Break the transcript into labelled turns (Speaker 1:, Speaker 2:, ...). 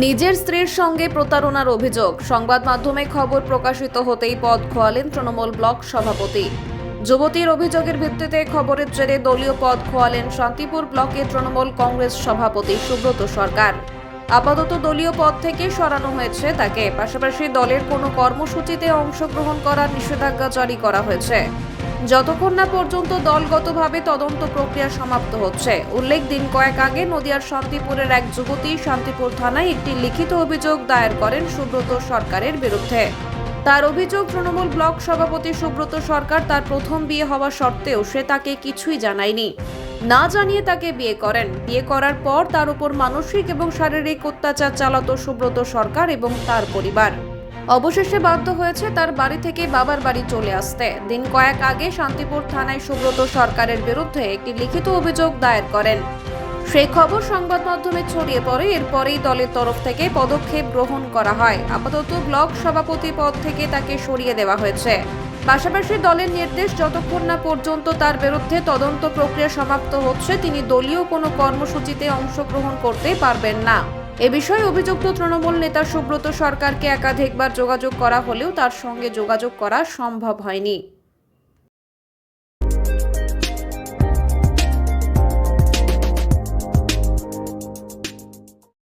Speaker 1: নিজের স্ত্রীর সঙ্গে প্রতারণার অভিযোগ। সংবাদ মাধ্যমে খবর প্রকাশিত হতেই পদ খোয়ালেন তৃণমূল ব্লক সভাপতি। যুবতীর অভিযোগের ভিত্তিতে খবরের জেরে দলীয় পদ খোয়ালেন শান্তিপুর ব্লকের তৃণমূল কংগ্রেস সভাপতি সুব্রত সরকার। আপাতত দলীয় পদ থেকে সরানো হয়েছে তাকে। পাশাপাশি দলের কোনো কর্মসূচিতে অংশগ্রহণ করার নিষেধাজ্ঞা জারি করা হয়েছে। যতক্ষণ না পর্যন্ত দলগতভাবে তদন্ত প্রক্রিয়া সমাপ্ত হচ্ছে। উল্লেখ, দিন কয়েক আগে নদিয়ার শান্তিপুরের এক যুবতী শান্তিপুর থানায় একটি লিখিত অভিযোগ দায়ের করেন সুব্রত সরকারের বিরুদ্ধে। তার অভিযোগ, তৃণমূল ব্লক সভাপতি সুব্রত সরকার তার প্রথম বিয়ে হওয়া সত্ত্বেও সে তাকে কিছুই জানায়নি। না জানিয়ে তাকে বিয়ে করেন। বিয়ে করার পর তার উপর মানসিক এবং শারীরিক অত্যাচার চালাতো সুব্রত সরকার এবং তার পরিবার। অবশেষে বাধ্য হয়েছে তার বাড়ি থেকে বাবার বাড়ি চলে আসতে। দিন কয়েক আগে শান্তিপুর থানায় সুব্রত সরকারের বিরুদ্ধে একটি লিখিত অভিযোগ দায়ের করেন। সেই খবর সংবাদ মাধ্যমে ছড়িয়ে পড়ে, এরপরেই দলের তরফ থেকে পদক্ষেপ গ্রহণ করা হয়। আপাতত ব্লক সভাপতি পদ থেকে তাকে সরিয়ে দেওয়া হয়েছে। পাশাপাশি দলের নির্দেশ, যতক্ষণ না পর্যন্ত তার বিরুদ্ধে তদন্ত প্রক্রিয়া সমাপ্ত হচ্ছে, তিনি দলীয় কোনো কর্মসূচিতে অংশগ্রহণ করতে পারবেন না। এ বিষয়ে অভিযুক্ত তৃণমূল নেতা সুব্রত সরকারকে একাধিকবার যোগাযোগ করা হলেও তার সঙ্গে যোগাযোগ করা সম্ভব হয়নি।